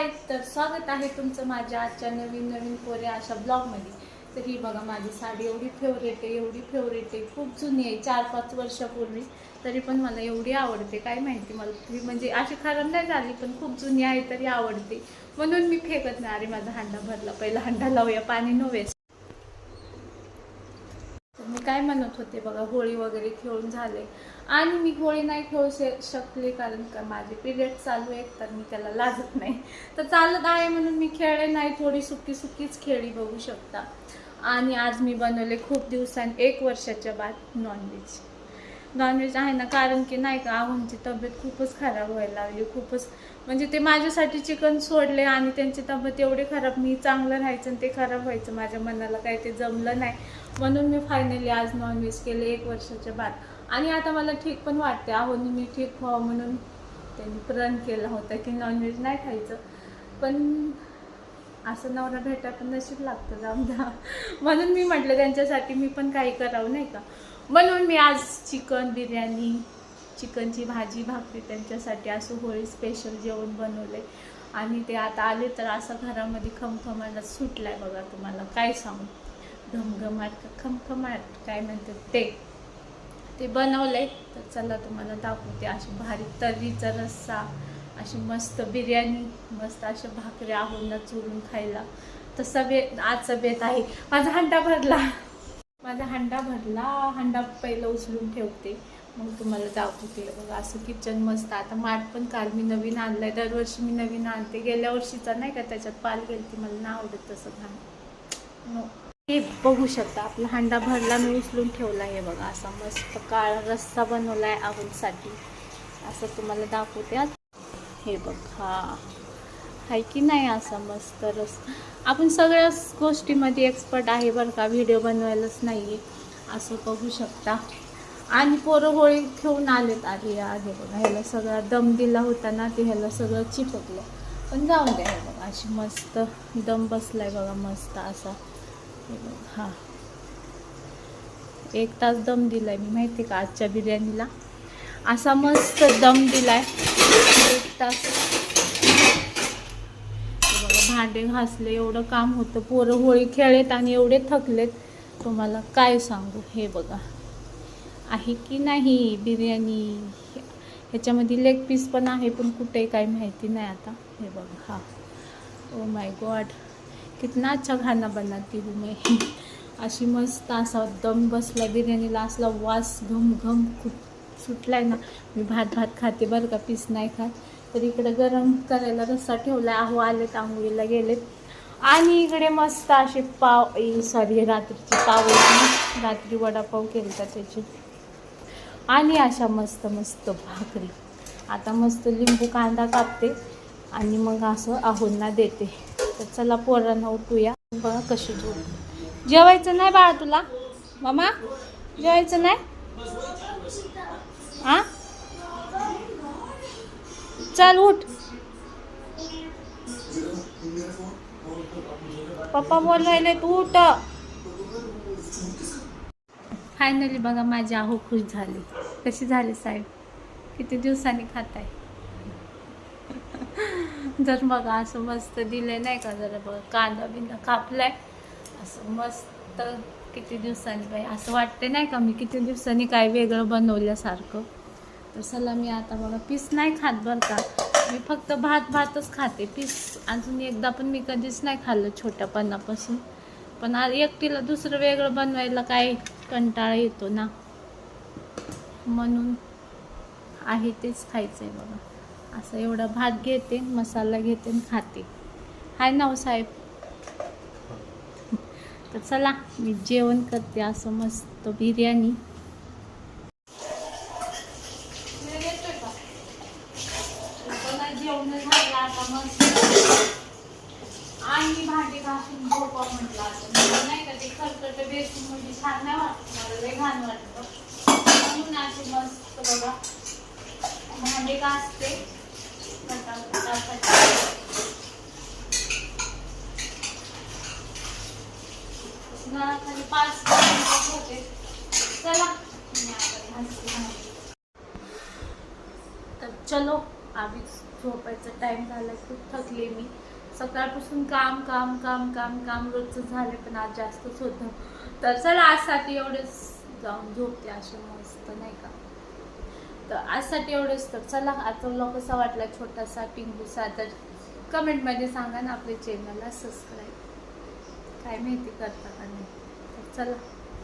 हाय तर स्वागत आहे तुमचं माझ्या आजच्या नवीन नवीन कोऱ्या अशा ब्लॉगमध्ये तर ही बघा माझी साडी एवढी फेवरेट आहे एवढी फेवरेट आहे. खूप जुनी आहे चार पाच वर्षापूर्वी. तरी पण मला एवढी आवडते काय माहिती मला ती म्हणजे अशी खराब नाही झाली पण खूप जुनी आहे तरी आवडते. म्हणून मी फेकत नाही अरे माझा हांडा भरला पहिला हांडा लावूया पाणी नव्हे. काय म्हणत होते बघा होळी वगैरे खेळून झाले. आणि मी होळी नाही खेळू शे- शकले कारण का माझे पिरियड चालू आहेत तर मी त्याला लाजत नाही. तर चालत आहे म्हणून मी खेळले नाही थोडी सुकी सुकीच खेळी बघू शकता. आणि आज मी बनवले खूप दिवसांनी एक वर्षाच्या बाद नॉनव्हेज नॉनव्हेज आहे ना कारण की नाही का आहोंची तब्येत खूपच खराब व्हायला लागली खूपच. म्हणजे ते माझ्यासाठी चिकन सोडले आणि त्यांची तब्येत एवढी खराब मी चांगलं राहायचं आणि ते खराब व्हायचं माझ्या मनाला काही ते जमलं नाही. म्हणून मी फायनली आज नॉनव्हेज केले एक वर्षाच्या बाद. आणि आता मला ठीक पण वाटते आहोनी मी ठीक व्हावं म्हणून त्यांनी प्रण केला होता की नॉनव्हेज नाही खायचं. पण असं नवरा भेटा पण नशीब लागतं जाऊन म्हणून मी म्हटलं त्यांच्यासाठी मी पण काही करावं नाही का? म्हणून मी आज चिकन बिर्याणी चिकनची भाजी भाकरी त्यांच्यासाठी असं होळी स्पेशल जेवण बनवले आणि ते आता आले तर असं घरामध्ये खमखमाट सुटलाय बघा तुम्हाला. काय सांगू? घमघमाट का खमखमाट? काय म्हणतात ते? ते बनवलंय. तर चला तुम्हाला दाखवते अशी भारी तर्रीचा रस्सा अशी मस्त बिर्याणी मस्त अशा भाकऱ्या आहोंना चुरून खायला. तसं बेत आजचं बेत आहे. माझा हंडा भरला. माझा हंडा भरला. हंडा पहिलं उचलून ठेवते. मग तुम्हाला दाखवते बघा. असं किचन मस्त. आता माठ पण काल मी नवीन आणलं आहे दरवर्षी मी नवीन आणते. गेल्या वर्षीचा नाही का? त्याच्यात पाल गेलती. मला नाही आवडत तसं घाण. नो हे बघू शकता. आपला हांडा भरला. मी उचलून ठेवला हे बघा. असा मस्त काळा रस्सा आहे आवडसाठी. असं तुम्हाला दाखवते. आज हे बघ. हा. आहे की नाही असा मस्त रस आपण सगळ्याच गोष्टीमध्ये एक्सपर्ट आहे बरं का व्हिडिओ बनवायलाच नाही आहे असं बघू शकता. आणि पोरं होळी घेऊन आलेत आधी आहे बघा ह्याला सगळा दम दिला होता ना ते ह्याला सगळं चिपकलं. पण जाऊन द्या हे बघा अशी मस्त दम बसला आहे बघा मस्त असा. हे बघा एक तास दम दिला आहे मी माहिती का आजच्या बिर्याणीला? असा मस्त दम दिला आहे एक तास भांडे घासले एवढं काम होतं. पोरं होळी खेळलेत आणि एवढे थकलेत. तुम्हाला काय सांगू? हे बघा. आहे की नाही बिर्याणी? ह्याच्यामध्ये लेग पीस पण आहे पण कुठे काही माहिती नाही आता. हे बघा हा. ओ माय गॉड कितना अच्छा खाना बनाती हूँ मैं. अशी मस्त असा दम बसला बिर्याणीला. असला वास घम घम खूप आहे ना. मी भात भात खाते बरं का पीस नाही खात. तर इकडे गरम करायला रस्सा ठेवला आहो आलेत आंघोळीला गेलेत. आणि इकडे मस्त असे पाव सॉरी रात्रीचे पाव रात्री वडापाव केला त्याची. आणि अशा मस्त मस्त भाकरी. आता मस्त लिंबू कांदा कापते आणि मग असं आहोंना देते. तर चला पोरांना उठूया. बघा कशी झोप. जेवायचं नाही बाळा तुला? मामा जेवायचं नाही? हां चल उठ. पप्पा बोलायले तू उठ. फायनली बघा माझी आहो खुश झाली. कशी झाली साहेब? किती दिवसांनी खात आहे जर बघा असं मस्त दिले नाही का जरा बघा कांदा बिंदा कापलाय. असं मस्त किती दिवसांनी बाई असं वाटते नाही का मी किती दिवसांनी काय वेगळं बनवल्यासारखं. तर चला मी आता बघा पीस नाही खात बरं का. मी फक्त भात भातच खाते. पीस अजून एकदा पण मी कधीच नाही खाल्लं छोट्यापणापासून. पण आज एकटीला दुसरं वेगळं बनवायला काय कंटाळा येतो ना. म्हणून आहे तेच खायचं आहे बघा. असं एवढा भात घेते मसाला घेते आणि खाते. हाय ना साहेब. तर चला मी जेवण करते असं मस्त बिर्याणी जेवण झालं आता आणि भांडी घासून झोपा म्हटलं असं. नाही का ते खरकट बेसून म्हणजे छान नाही वाटत. मला लय घाण वाटतं. म्हणून असे मस्त बघा. भांडे घासते. पटापटापट. पाच होते चला. मी आता घासते भांडी. तर चलो अभी झोपायचा टाइम झाला खूप थकले मी. सकाळपासून काम काम काम काम काम रोजचं झाले पण आज जास्तच होतं. तर चला आजसाठी एवढेच. जाऊन झोपते असे मस्त नाही का? तर आजसाठी एवढंच. तर चला आजचा व्लॉग कसा वाटला छोटासा पिंगूसा तर कमेंटमध्ये सांगा ना आपल्या चॅनलला सबस्क्राईब काय माहिती करता का नाही? तर चला.